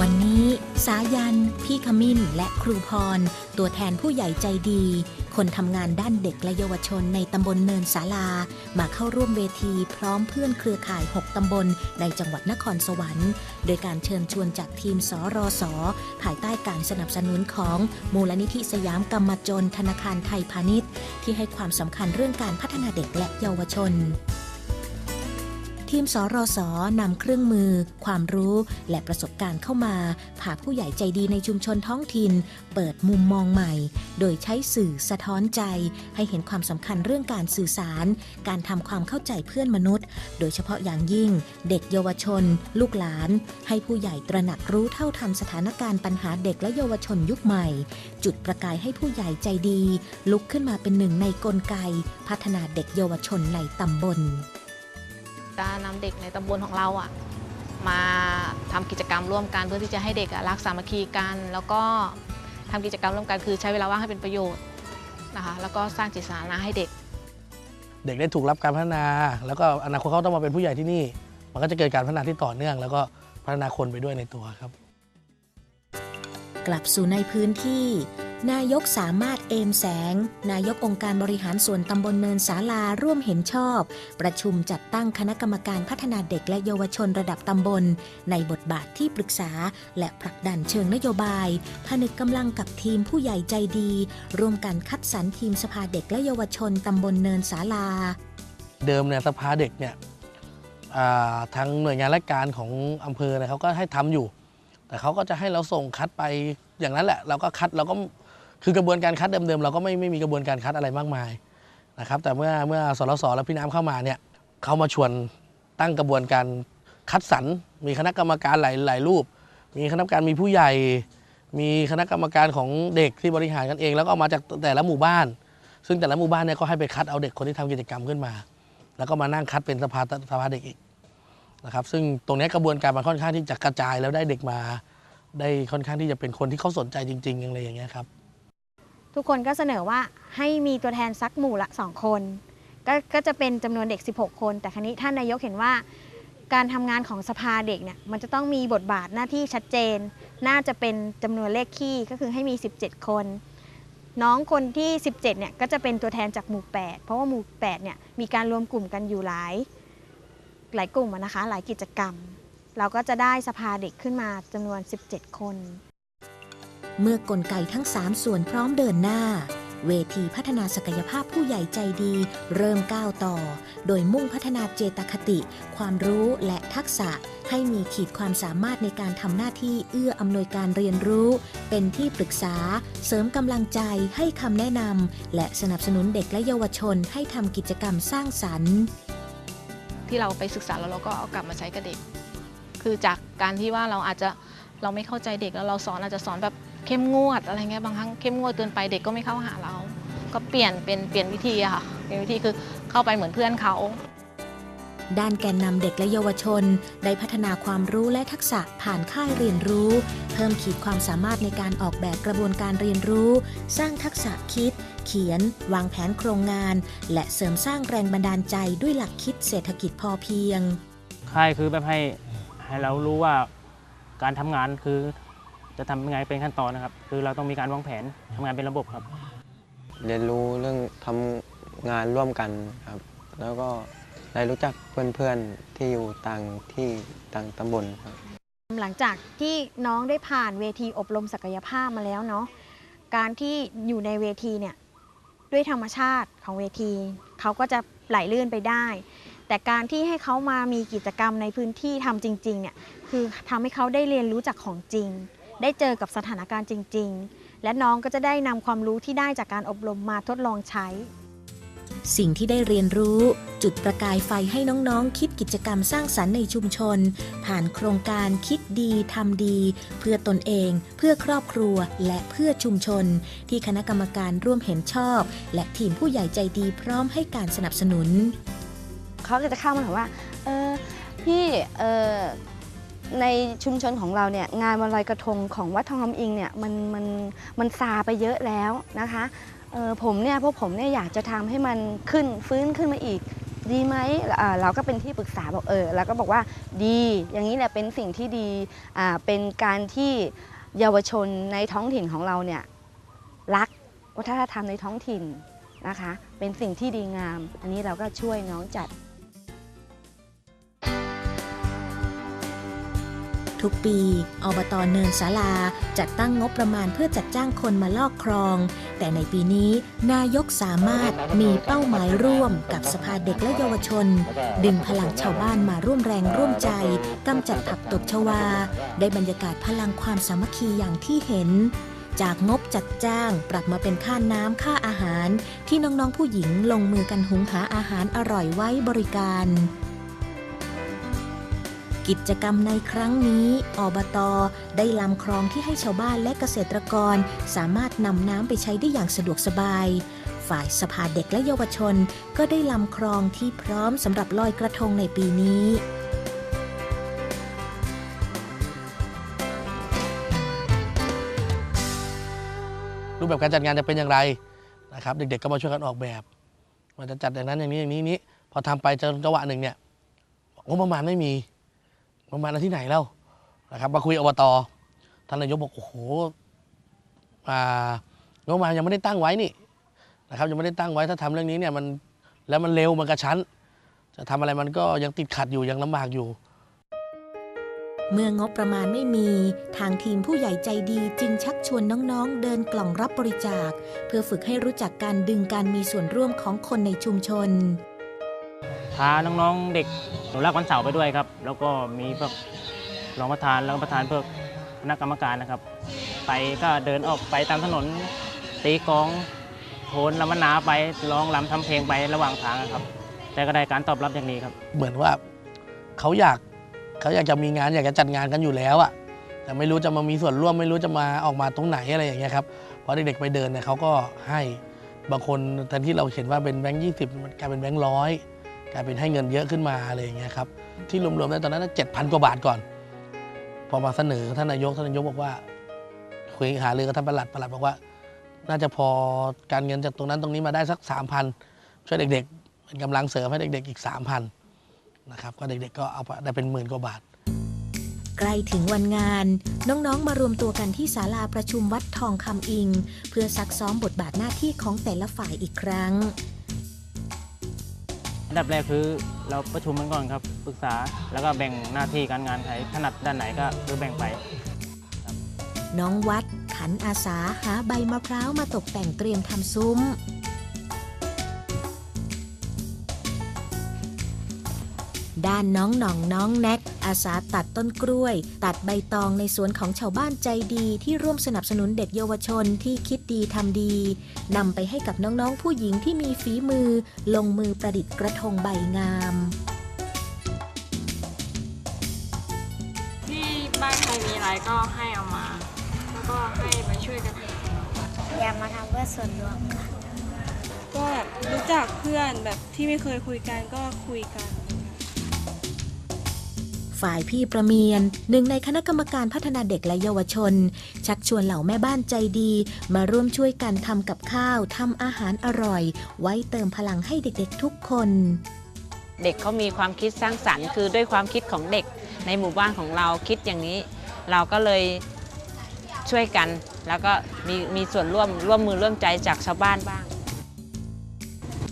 วันี้สายัน พี่ขมิ้น และครูพร ตัวแทนผู้ใหญ่ใจดี คนทำงานด้านเด็กและเยาวชนในตำบลเนินสาลา มาเข้าร่วมเวทีพร้อมเพื่อนเครือข่าย 6 ตำบลในจังหวัดนครสวรรค์ โดยการเชิญชวนจากทีมสรส ภายใต้การสนับสนุนของมูลนิธิสยามกรรมจนธนาคารไทยพาณิชย์ ที่ให้ความสำคัญเรื่องการพัฒนาเด็กและเยาวชน ทีมสรสนำเครื่องมือ ความรู้ และประสบการณ์เข้ามาพาผู้ใหญ่ใจดีในชุมชนท้องถิ่น เปิดมุมมองใหม่ โดยใช้สื่อสะท้อนใจ ให้เห็นความสำคัญเรื่องการสื่อสาร การทำความเข้าใจเพื่อนมนุษย์ โดยเฉพาะอย่างยิ่ง เด็กเยาวชน ลูกหลาน ให้ผู้ใหญ่ตระหนักรู้เท่าทันสถานการณ์ปัญหาเด็กและเยาวชนยุคใหม่ จุดประกายให้ผู้ใหญ่ใจดี ลุกขึ้นมาเป็นหนึ่งในกลไก พัฒนาเด็กเยาวชนในตำบล การนำเด็กในตำบลของเราอะมาทำกิจกรรมร่วมกันเพื่อที่จะให้เด็กอะรักสามัคคีกัน แล้วก็ทำกิจกรรมร่วมกันคือใช้เวลาว่างให้เป็นประโยชน์นะคะแล้วก็สร้างจิตสาธารณะให้เด็ก เด็กได้ถูกรับการพัฒนา แล้วก็อนาคตเขาต้องมาเป็นผู้ใหญ่ที่นี่ มันก็จะเกิดการพัฒนาที่ต่อเนื่อง แล้วก็พัฒนาคนไปด้วยในตัวครับ กลับสู่ในพื้นที่ นายกสามารถเอมแสง นายกองค์การบริหารส่วนตำบลเนินสาลาร่วมเห็นชอบ ประชุมจัดตั้งคณะกรรมการพัฒนาเด็กและเยาวชนระดับตำบล ในบทบาทที่ปรึกษา และผลักดันเชิงนโยบาย ผนึกกำลังกับทีมผู้ใหญ่ใจดี ร่วมกันคัดสรรทีมสภาเด็กและเยาวชนตำบลเนินสาลา เดิมเนี่ยสภาเด็กเนี่ยทางหน่วยงานราชการของอำเภอเนี่ยเขาก็ให้ทำอยู่ แต่เขาก็จะให้เราส่งคัดไปอย่างนั้นแหละ เราก็คัดเราก็ คือกระบวนการคัดเดิมๆเราก็ไม่ไม่มีกระบวนการคัดอะไรมากมายนะครับแต่เมื่อเมื่อสรสและพี่น้ำเข้ามาเนี่ยเขามาชวนตั้งกระบวนการคัดสรรมีคณะกรรมการหลายหลายรูป มีคณะกรรมการมีผู้ใหญ่ มีคณะกรรมการของเด็กที่บริหารกันเอง แล้วก็เอามาจากแต่ละหมู่บ้าน ซึ่งแต่ละหมู่บ้านเนี่ยก็ให้ไปคัดเอาเด็กคนที่ทำกิจกรรมขึ้นมา แล้วก็มานั่งคัดเป็นสภาสภาเด็กอีกนะครับซึ่งตรงนี้กระบวนการมันค่อนข้างที่จะกระจายแล้วได้เด็กมา ได้ค่อนข้างที่จะเป็นคนที่เขาสนใจจริงๆอย่างไรอย่างเงี้ยครับ ทุกคนก็เสนอว่าให้มีตัวแทนสักหมู่ละ 2 คนกก็จะเป็นจำนวนเด็ก 16 คน แต่ครั้นี้ท่านนายกเห็นว่าการทำงานของสภาเด็กเนี่ยมันจะต้องมีบทบาทหน้าที่ชัดเจน น่าจะเป็นจำนวนเลขคี่ก็คือให้มี 17 คน น้องคนที่ 17เนี่ยก็จะเป็นตัวแทนจากหมู่ 8 เพราะว่าหมู่ 8เนี่ยมีการรวมกลุ่มกันอยู่หลายหลายกลุ่มนะคะหลายกิจกรรม เราก็จะได้สภาเด็กขึ้นมาจำนวน 17 คน เมื่อกลไกทั้ง 3 ส่วนพร้อมเดินหน้า เวทีพัฒนาศักยภาพผู้ใหญ่ใจดี เริ่มก้าวต่อ โดยมุ่งพัฒนาเจตคติ ความรู้และทักษะให้มีขีดความสามารถในการทำหน้าที่เอื้ออำนวยการเรียนรู้ เป็นที่ปรึกษา เสริมกำลังใจให้คำแนะนำและสนับสนุนเด็กและเยาวชนให้ทำกิจกรรมสร้างสรรค์ ที่เราไปศึกษาแล้วเราก็เอากลับมาใช้กับเด็ก คือจากการที่ว่าเราอาจจะเราไม่เข้าใจเด็กแล้วเราสอนอาจจะสอนแบบ เข้มงวดอะไรเงี้ยบางครั้งเข้มงวดเกินไปเด็กก็ไม่เข้าหาเรา ก็เปลี่ยนเป็นเปลี่ยนวิธีอะค่ะเปลี่ยนวิธีคือเข้าไปเหมือนเพื่อนเขา ด้านแกนนำเด็กและเยาวชน ได้พัฒนาความรู้และทักษะผ่านค่ายเรียนรู้ เพิ่มขีดความสามารถในการออกแบบกระบวนการเรียนรู้ สร้างทักษะคิด เขียน วางแผนโครงงาน และเสริมสร้างแรงบันดาลใจด้วยหลักคิดเศรษฐกิจพอเพียง ค่ายคือแบบให้ให้เรารู้ว่าการทำงานคือ จะทำยังไงเป็นขั้นตอนนะครับ คือเราต้องมีการวางแผนทำงานเป็นระบบครับ เรียนรู้เรื่องทำงานร่วมกันครับ แล้วก็ได้รู้จักเพื่อนๆที่อยู่ต่างที่ต่างตำบลครับ หลังจากที่น้องได้ผ่านเวทีอบรมศักยภาพมาแล้วเนาะการที่อยู่ในเวทีเนี่ยด้วยธรรมชาติของเวที เขาก็จะไหลลื่นไปได้ แต่การที่ให้เขามามีกิจกรรมในพื้นที่ทำจริงๆเนี่ยคือทำให้เขาได้เรียนรู้จากของจริง ได้เจอกับสถานการณ์จริง ๆ และน้องก็จะได้นำความรู้ที่ได้จากการอบรมมาทดลองใช้ สิ่งที่ได้เรียนรู้ จุดประกายไฟให้น้องๆ คิดกิจกรรมสร้างสรรค์ในชุมชน ผ่านโครงการคิดดีทำดี เพื่อตนเอง เพื่อครอบครัวและเพื่อชุมชน ที่คณะกรรมการร่วมเห็นชอบ และทีมผู้ใหญ่ใจดีพร้อมให้การสนับสนุน เขาก็จะเข้ามาถามว่า เออพี่ เออ ในชุมชนของเราเนี่ยงานวันลอยกระทงของวัดทองคำอิงเนี่ยมันมันมันซาไปเยอะแล้วนะคะผมเนี่ยพวกผมเนี่ยอยากจะทำให้มันขึ้นฟื้นขึ้นมาอีก ดีไหมเราก็เป็นที่ปรึกษาบอกเออเราก็บอกว่าดี อย่างนี้เนี่ยเป็นสิ่งที่ดีเป็นการที่เยาวชนในท้องถิ่นของเราเนี่ยรักวัฒนธรรมในท้องถิ่นนะคะ เป็นสิ่งที่ดีงาม อันนี้เราก็ช่วยน้องจัด ทุกปีอบตเนินสาลาจัดตั้งงบประมาณเพื่อจัดจ้างคนมาลอกครอง แต่ในปีนี้นายกสามารถมีเป้าหมายร่วมกับสภาเด็กและเยาวชน ดึงพลังชาวบ้านมาร่วมแรงร่วมใจกำจัดผักตบชวา ได้บรรยากาศพลังความสามัคคีอย่างที่เห็นจากงบจัดจ้างปรับมาเป็นค่าน้ำค่าอาหาร ที่น้องๆผู้หญิงลงมือกันหุงหาอาหารอร่อยไว้บริการ กิจกรรมในครั้งนี้ อบต ได้ลำคลองที่ให้ชาวบ้านและเกษตรกร สามารถนำน้ำไปใช้ได้อย่างสะดวกสบาย ฝ่ายสภาเด็กและเยาวชน ก็ได้ลำคลองที่พร้อมสำหรับลอยกระทงในปีนี้รูปแบบการจัดงานจะเป็นอย่างไรนะครับ เด็กๆก็มาช่วยกันออกแบบมันจะจัดอย่างนั้นอย่างนี้อย่างนี้นี้พอทำไปจนจังหวะหนึ่งเนี่ยงบประมาณไม่มี งบประมาณที่ไหนแล้วนะครับมาคุยอบตท่านนายกบอกโอ้โหอ่างบประมาณยังไม่ได้ตั้งไว้นี่นะครับยังไม่ได้ตั้งไว้ถ้าทำเรื่องนี้เนี่ยมันแล้วมันเร็วมันกระชั้น จะทำอะไรมันก็ยังติดขัดอยู่ยังลำบากอยู่ เมื่องบประมาณไม่มีทางทีมผู้ใหญ่ใจดีจึงชักชวนน้องๆ เดินกล่องรับบริจาค เพื่อฝึกให้รู้จักการดึงการมีส่วนร่วมของคนในชุมชน พาน้องๆเด็กหนูรักวันเสาร์ไปด้วยครับ แล้วก็มีพวกรองประธานแล้วก็ประธานพวกคณะกรรมการนะครับ ไปก็เดินออกไปตามถนนตีกลองโทนลำมนาไปร้องรำทำเพลงไประหว่างทางครับ แต่ก็ได้การตอบรับอย่างดีครับ เหมือนว่าเขาอยากเขาอยากจะมีงานอยากจะจัดงานกันอยู่แล้วอะแต่ไม่รู้จะมามีส่วนร่วมไม่รู้จะมาออกมาตรงไหนอะไรอย่างเงี้ยครับพอเด็กๆไปเดินเนี่ยเขาก็ให้บางคนแทนที่เราเห็นว่าเป็นแบงค์ยี่สิบมันกลายเป็นแบงค์ร้อย กลายเป็นให้เงินเยอะขึ้นมาอะไรอย่างเงี้ยครับที่รวมๆได้ตอนนั้นเจ็ดพันกว่าบาทก่อน พอมาเสนอท่านนายกท่านนายกบอกว่าคุยหารือกับท่านประหลัดประหลัดบอกว่า น่าจะพอการเงินจากตรงนั้นตรงนี้มาได้สักสามพันช่วยเด็กๆ เป็นกำลังเสริมให้เด็กๆอีกสามพันนะครับก็เด็กๆก็เอาไปได้เป็นหมื่นกว่าบาทใกล้ถึงวันงาน น้องๆ มารวมตัวกันที่ศาลาประชุมวัดทองคำอิง เพื่อซักซ้อมบทบาทหน้าที่ของแต่ละฝ่ายอีกครั้ง อันดับแรกคือเราประชุมกันก่อนครับปรึกษาแล้วก็แบ่งหน้าที่การงานใครถนัดด้านไหนก็คือแบ่งไปน้องวัดขันอาสาหาใบมะพร้าวมาตกแต่งเตรียมทำซุ้ม ด้านน้องหน่องน้องแน็ก อาสาตัดต้นกล้วย ตัดใบตองในสวนของชาวบ้านใจดีที่ร่วมสนับสนุนเด็กเยาวชนที่คิดดีทำดีนำไปให้กับน้องๆผู้หญิงที่มีฝีมือ ลงมือประดิษฐ์กระทงใบงามที่บ้านใครมีอะไรก็ให้เอามา แล้วก็ให้มาช่วยกันหาอยากมาทำเพื่อส่วนรวมค่ะก็แบบรู้จักเพื่อนแบบที่ไม่เคยคุยกันก็คุยกัน ฝ่ายพี่ประเมียน หนึ่งในคณะกรรมการพัฒนาเด็กและเยาวชน ชักชวนเหล่าแม่บ้านใจดี มาร่วมช่วยกันทำกับข้าวทำอาหารอร่อย ไว้เติมพลังให้เด็กๆทุกคน เด็กเขามีความคิดสร้างสรรค์ คือด้วยความคิดของเด็กในหมู่บ้านของเราคิดอย่างนี้ เราก็เลยช่วยกัน แล้วก็มีมีส่วนร่วมร่วมมือร่วมใจจากชาวบ้านบ้าง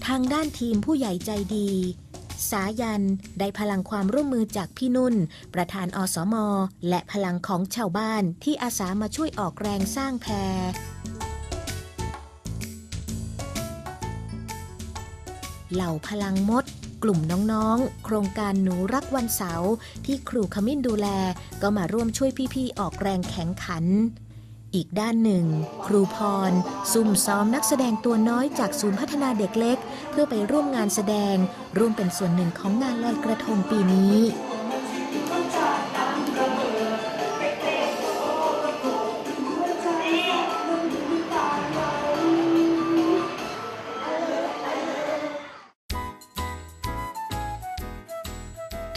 ทางด้านทีมผู้ใหญ่ใจดี สายันได้พลังความร่วมมือจากพี่นุ่น ประธานอสม และพลังของชาวบ้านที่อาสามาช่วยออกแรงสร้างแพรเหล่าพลังมด กลุ่มน้องๆ โครงการหนูรักวันเสาร์ที่ครูขมิ้นดูแล ก็มาร่วมช่วยพี่ๆ ออกแรงแข็งขัน อีกด้านหนึ่ง ครูพรซุ่มซ้อมนักแสดงตัวน้อยจากศูนย์พัฒนาเด็กเล็ก เพื่อไปร่วมงานแสดง ร่วมเป็นส่วนหนึ่งของงานลอยกระทงปีนี้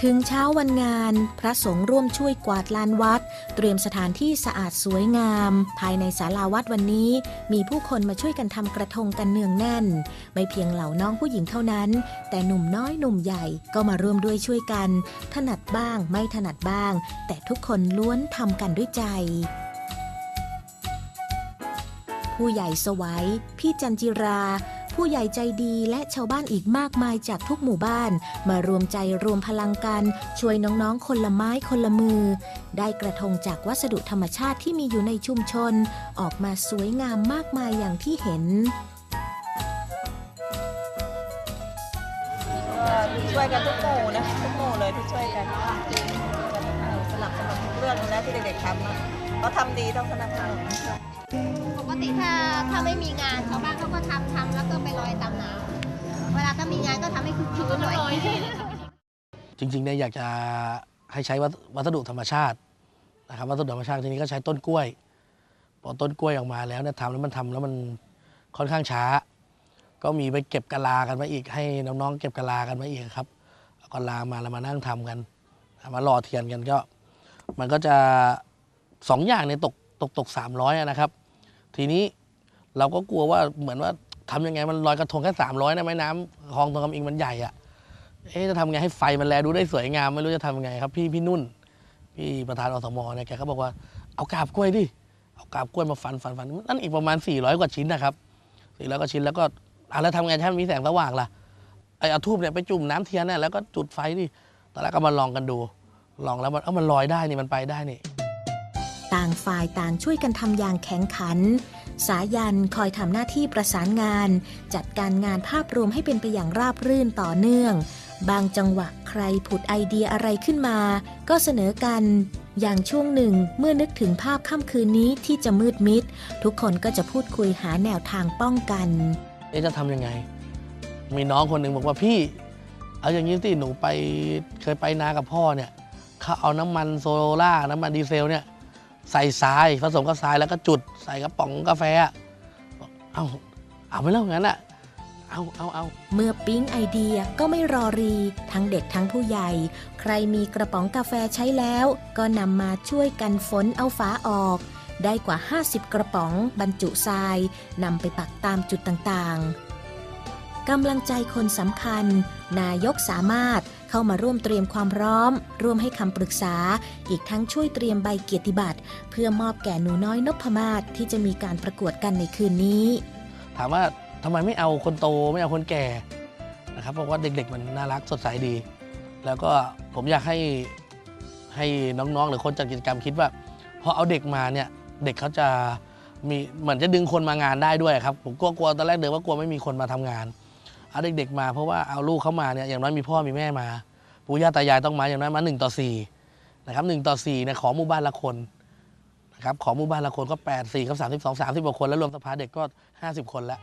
ถึงเช้าวันงาน พระสงฆ์ร่วมช่วยกวาดลานวัด เตรียมสถานที่สะอาดสวยงาม ภายในศาลาวัดวันนี้ มีผู้คนมาช่วยกันทำกระทงกันเนืองแน่น ไม่เพียงเหล่าน้องผู้หญิงเท่านั้น แต่หนุ่มน้อยหนุ่มใหญ่ก็มาร่วมด้วยช่วยกัน ถนัดบ้างไม่ถนัดบ้าง แต่ทุกคนล้วนทำกันด้วยใจผู้ใหญ่สวัย พี่จันจิรา ผู้ใหญ่ใจดีและชาวบ้านอีกมากมายจากทุกหมู่บ้าน มารวมใจรวมพลังกัน ช่วยน้องๆ คนละไม้คนละมือ ได้กระทงจากวัสดุธรรมชาติที่มีอยู่ในชุมชน ออกมาสวยงามมากมายอย่างที่เห็นช่วยกันทุกหมู่นะทุกหมู่เลยที่ช่วยกันสนับสนุนทุกเรื่องนะที่เด็กๆทำนะเขาทำดีต้องสนับสนุนปกติถ้า ถ้าไม่มีงานชาวบ้านเขาก็ทำทำแล้วก็ไปลอยตามน้ำเวลาถ้ามีงานก็ทำให้คึกคืนหน่อยจริงๆเนี่ยอยากจะให้ใช้วัสดุธรรมชาตินะครับวัสดุธรรมชาติทีนี้ก็ใช้ต้นกล้วยพอต้นกล้วยออกมาแล้วเนี่ยทำแล้วมันทำแล้วมันค่อนข้างช้า ก็มีไปเก็บกะลากันมาอีก ให้น้องๆเก็บกะลากันมาอีกครับเอากะลามาแล้วมานั่งทำกันมาหล่อเทียนกันก็ มันก็จะสองอย่างเนี่ยตกตกตกสามร้อยนะครับ ทีนี้ เราก็กลัวว่าเหมือนว่าทำยังไงมันลอยกระทงแค่สามร้อยนะแม่น้ำคลองตรงคำอิงมันใหญ่อะเอ๊ะจะทำไงให้ไฟมันแลดูได้สวยงามไม่รู้จะทำยังไงครับ พี่พี่นุ่น พี่ประธานอสมเนี่ยแกก็บอกว่าเอากาบกล้วยดิเอากาบกล้วยมาฟันฟันฟันนั่นอีกประมาณ 400 กว่าชิ้นนะครับ400กว่าชิ้นแล้วก็อะแล้วทำไงถ้ามันมีแสงสว่างล่ะไอเอาทูบเนี่ยไปจุ่มน้ำเทียนเนี่ยแล้วก็จุดไฟดิตอนแรกก็มาลองกันดู ลองแล้วมันเออมันลอยได้นี่มันไปได้นี่ ต่างฝ่ายต่างช่วยกันทำอย่างแข็งขัน สายันคอยทำหน้าที่ประสานงาน จัดการงานภาพรวมให้เป็นไปอย่างราบรื่นต่อเนื่อง บางจังหวะใครผุดไอเดียอะไรขึ้นมา ก็เสนอกัน อย่างช่วงหนึ่งเมื่อนึกถึงภาพค่ำคืนนี้ที่จะมืดมิด ทุกคนก็จะพูดคุยหาแนวทางป้องกันเอ๊ะจะทำยังไง มีน้องคนหนึ่งบอกว่าพี่ เอาอย่างนี้สิหนูไปเคยไปนากับพ่อเนี่ยเขาเอาน้ำมันโซล่าร์น้ำมันดีเซลเนี่ย ใส่ทรายผสมกับทรายแล้วก็จุดใส่กระป๋องกาแฟบอกเอาเอาไปแล้วงั้นอะเอาเอาเอาเมื่อปิ๊งไอเดียก็ไม่รอรี ทั้งเด็กทั้งผู้ใหญ่ ใครมีกระป๋องกาแฟใช้แล้ว ก็นำมาช่วยกันฝนเอาฝาออก ได้กว่า 50 กระป๋องบรรจุทรายนำไปปักตามจุดต่างๆกำลังใจคนสำคัญ นายกสามารถ เข้ามาร่วมเตรียมความพร้อม ร่วมให้คำปรึกษา อีกทั้งช่วยเตรียมใบเกียรติบัตร เพื่อมอบแก่หนูน้อยนพมาศที่จะมีการประกวดกันในคืนนี้ ถามว่าทำไมไม่เอาคนโตไม่เอาคนแก่นะครับเพราะว่าเด็กๆ มันน่ารักสดใสดี แล้วก็ผมอยากให้ให้น้องๆ หรือคนจัดกิจกรรมคิดว่าพอเอาเด็กมาเนี่ยเด็กเขาจะมีเหมือนจะดึงคนมางานได้ด้วยครับผมกลัวกลัวตอนแรกเดิมว่ากลัวไม่มีคนมาทำงาน เอาเด็กๆมาเพราะว่าเอาลูกเข้ามาเนี่ยอย่างน้อยมีพ่อมีแม่มาปู่ย่าตายายต้องมาอย่างน้อยมา1ต่อ4นะครับ1ต่อ4เนี่ยขอหมู่บ้านละคนนะครับขอหมู่บ้านละคนก็8 4กับ32 30กว่าคน แล้วรวมสภาเด็กก็ 50 คนแล้ว